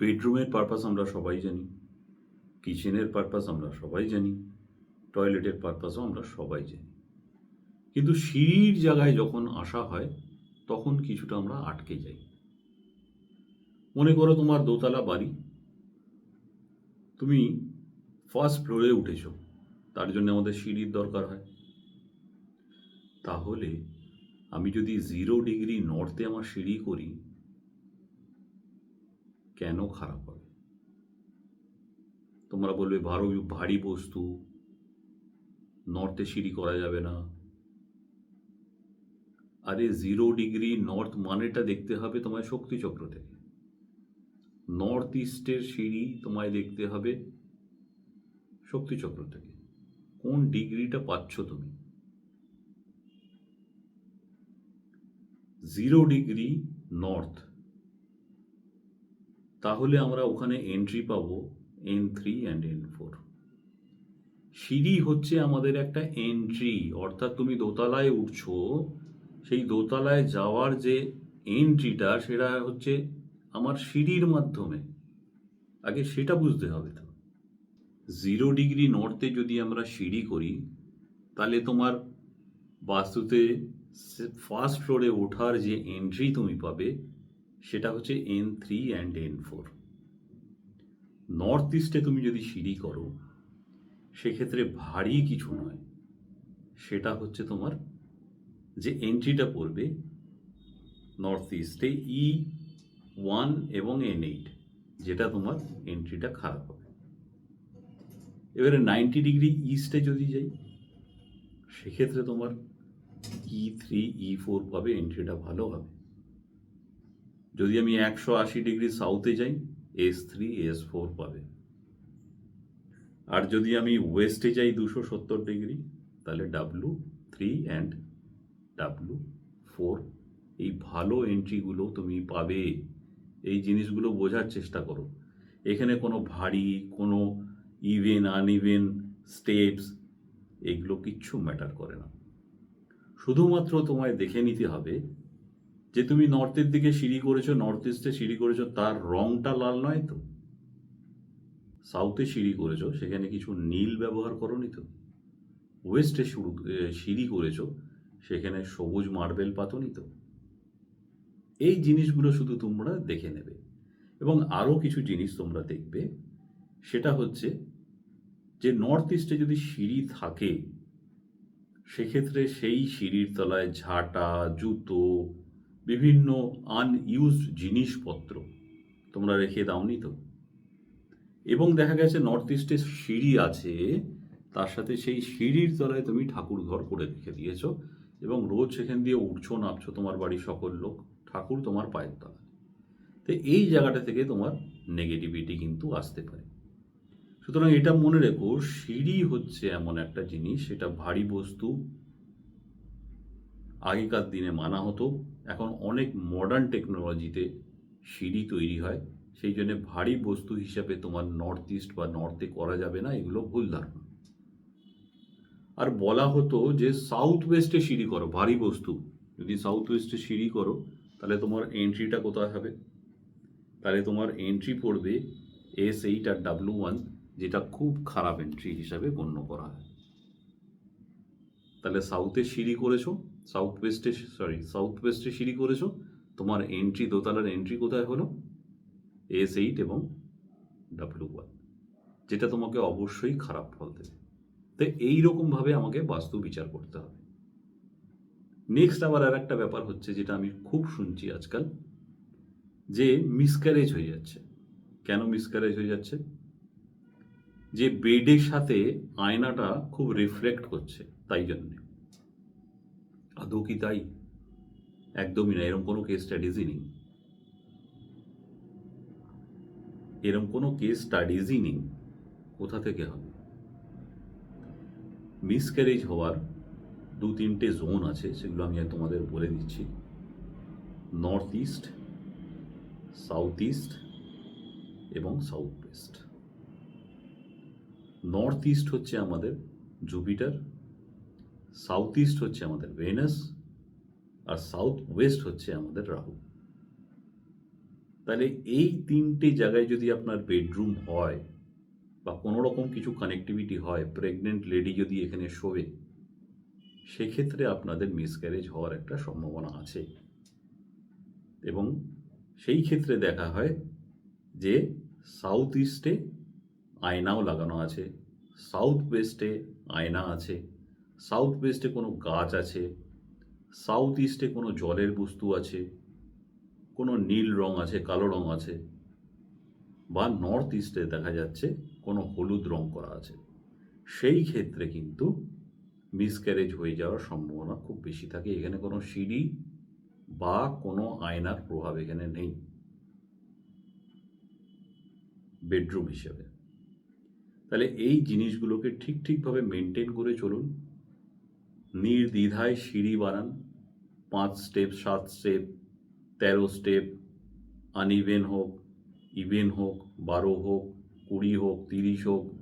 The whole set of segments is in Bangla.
বেডরুমের পারপাস আমরা সবাই জানি, কিচেনের পারপাস আমরা সবাই জানি, টয়লেটের পারপাসও আমরা সবাই জানি। কিন্তু সিঁড়ির জায়গায় যখন আসা হয়, তখন কিছুটা আমরা আটকে যাই। মনে করো তোমার দোতলা বাড়ি, তুমি ফার্স্ট ফ্লোরে উঠেছ, তার জন্য আমাদের সিঁড়ির দরকার হয়। তাহলে আমি যদি জিরো ডিগ্রি নর্থে আমার সিঁড়ি করি কেন খারাপ হবে? তোমরা বলবে, ভারো, ভারী বস্তু। নর্থে সিঁড়ি করা যাবে না। আরে, জিরো ডিগ্রি নর্থ মানেটা দেখতে হবে তোমায় শক্তিচক্র থেকে। নর্থ ইস্টের সিঁড়ি তোমায় দেখতে হবে শক্তিচক্র থেকে। কোন ডিগ্রিটা পাচ্ছ তুমি? Zero degree north. তাহলে আমরা ওখানে এন্ট্রি পাবো N three and N four সিঁড়ি হচ্ছে আমাদের একটা এন্ট্রি অর্থাৎ তুমি দোতলায় উঠছো, সেই দোতলায় যাওয়ার যে এন্ট্রিটা সেটা হচ্ছে আমার সিঁড়ির মাধ্যমে। আগে সেটা বুঝতে হবে তো। জিরো ডিগ্রি নর্থে যদি আমরা সিঁড়ি করি, তাহলে তোমার বাস্তুতে ফার্স্ট ফ্লোরে ওঠার যে এন্ট্রি তুমি পাবে সেটা হচ্ছে N three and N four north ইস্টে তুমি যদি সিঁড়ি করো, সেক্ষেত্রে ভারী কিছু নয়। সেটা হচ্ছে তোমার যে এন্ট্রিটা পড়বে নর্থ ইস্টে ই ওয়ান এবং এন এইট যেটা তোমার এন্ট্রিটা খারাপ হবে। এবারে নাইনটি ডিগ্রি ইস্টে যদি যাই, সেক্ষেত্রে তোমার ই থ্রি ই ফোর পাবে এন্ট্রিটা ভালো হবে। যদি আমি একশো আশি ডিগ্রি সাউথে যাই, এস থ্রি, এস ফোর পাবে। আর যদি আমি ওয়েস্টে যাই দুশো সত্তর ডিগ্রি, তাহলে W three and W four, এই ভালো এন্ট্রিগুলো তুমি পাবে। এই জিনিসগুলো বোঝার চেষ্টা করো। এখানে কোনো ভারী, কোনো ইভেন আনইভেন স্টেপস এগুলো কিচ্ছু ম্যাটার করে না। শুধুমাত্র তোমায় দেখে নিতে হবে যে তুমি নর্থের দিকে সিঁড়ি করেছ, নর্থ ইস্টে সিঁড়ি করেছ, তার রংটা লাল নয় তো? সাউথে সিঁড়ি করেছ, সেখানে কিছু নীল ব্যবহার করনি তো? ওয়েস্টে শুরু সিঁড়ি করেছ, সেখানে সবুজ মার্বেল পাতনি তো? এই জিনিসগুলো শুধু তোমরা দেখে নেবে। এবং আরও কিছু জিনিস তোমরা দেখবে, সেটা হচ্ছে যে নর্থ ইস্টে যদি সিঁড়ি থাকে, সেক্ষেত্রে সেই সিঁড়ির তলায় ঝাঁটা, জুতো বিভিন্ন আনইউজ জিনিসপত্র তোমরা রেখে দাওনি তো? এবং দেখা গেছে নর্থ ইস্টে সিঁড়ি আছে, তার সাথে সেই সিঁড়ির তলায় তুমি ঠাকুর ঘর করে রেখে দিয়েছ এবং রোজ সেখান দিয়ে উঠছো, নামছো তোমার বাড়ির সকল লোক, ঠাকুর তোমার পায়ের তলায়। তো এই জায়গাটা থেকে তোমার নেগেটিভিটি কিন্তু আসতে পারে। সুতরাং এটা মনে রেখো, সিঁড়ি হচ্ছে এমন একটা জিনিস, সেটা ভারী বস্তু আগেকার দিনে মানা হতো, এখন অনেক মডার্ন টেকনোলজিতে সিঁড়ি তৈরি হয়, সেই জন্য ভারী বস্তু হিসাবে তোমার নর্থ ইস্ট বা নর্থে করা যাবে না, এগুলো ভুল ধারণা। আর বলা হতো যে সাউথ ওয়েস্টে সিঁড়ি করো, ভারী বস্তু। যদি সাউথ ওয়েস্টে সিঁড়ি করো, তাহলে তোমার এন্ট্রিটা কোথায় হবে? তাহলে তোমার এন্ট্রি পড়বে এস এইট আর ডাব্লু ওয়ান যেটা খুব খারাপ এন্ট্রি হিসাবে গণ্য করা হয়। তাহলে সাউথে সিঁড়ি করেছ সাউথ ওয়েস্টে সরি সাউথ ওয়েস্টে সিঁড়ি করেছ? তোমার এন্ট্রি দোতলার এন্ট্রি কোথায় হলো? এস এইট এবং ডাব্লু ওয়ান যেটা তোমাকে অবশ্যই খারাপ ফল দেবে। তো এইরকমভাবে আমাকে বাস্তু বিচার করতে হবে। নেক্সট আবার আর একটা ব্যাপার হচ্ছে যেটা আমি খুব শুনছি আজকাল, যে মিসক্যারেজ হয়ে যাচ্ছে। কেন মিসক্যারেজ হয়ে যাচ্ছে? যে বেডের সাথে আয়নাটা খুব রিফ্লেক্ট করছে, তাই জন্যে। আদৌ কি তাই? একদমই না এরকম কোনো কেস স্টাডিজই নেই। এরকম কোনো কেস স্টাডিজই নেই। কোথা থেকে হবে? মিসক্যারেজ হওয়ার দু তিনটে জোন আছে, সেগুলো আমি তোমাদের বলে দিচ্ছি। নর্থ ইস্ট সাউথ ইস্ট এবং সাউথ ওয়েস্ট নর্থ ইস্ট হচ্ছে আমাদের জুপিটার সাউথ ইস্ট হচ্ছে আমাদের ভেনাস আর সাউথ ওয়েস্ট হচ্ছে আমাদের রাহু তাহলে এই তিনটে জায়গায় যদি আপনার বেডরুম হয় বা কোনো রকম কিছু কানেক্টিভিটি হয় প্রেগনেন্ট লেডি যদি এখানে শোবে, সেক্ষেত্রে আপনাদের মিসক্যারেজ হওয়ার একটা সম্ভাবনা আছে। এবং সেই ক্ষেত্রে দেখা হয় যে সাউথ ইস্টে আয়নাও লাগানো আছে সাউথ ওয়েস্টে আয়না আছে। সাউথ ওয়েস্টে কোনো গাছ আছে? সাউথ ইস্টে কোনো জলের বস্তু আছে? কোনো নীল রং আছে, কালো রং আছে? বা নর্থ ইস্টে দেখা যাচ্ছে কোনো হলুদ রং করা আছে। সেই ক্ষেত্রে কিন্তু মিসক্যারেজ হয়ে যাওয়ার সম্ভাবনা খুব বেশি থাকে। এখানে কোনো সিঁড়ি বা কোনো আয়নার প্রভাব এখানে নেই। বেডরুম হিসেবে। তাহলে এই জিনিসগুলোকে ঠিক ঠিকভাবে মেনটেন করে চলুন। নির্দ্বিধায় সিঁড়ি বানান। পাঁচ স্টেপ, সাত স্টেপ, তেরো স্টেপ আনইভেন হোক ইভেন হোক, বারো হোক, কুড়ি হোক, তিরিশ হোক,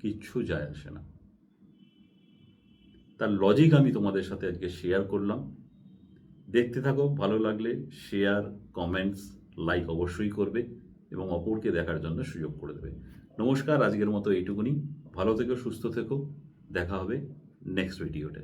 কিচ্ছু যায় আসে না। তার লজিক আমি তোমাদের সাথে আজকে শেয়ার করলাম। দেখতে থাকো, ভালো লাগলে শেয়ার কমেন্টস লাইক অবশ্যই করবে এবং অপরকে দেখার জন্য সুযোগ করে দেবে। নমস্কার, আজকের মতো এইটুকুনি। ভালো থেকো, সুস্থ থেকো। দেখা হবে। নেক্সট ভিডিওতে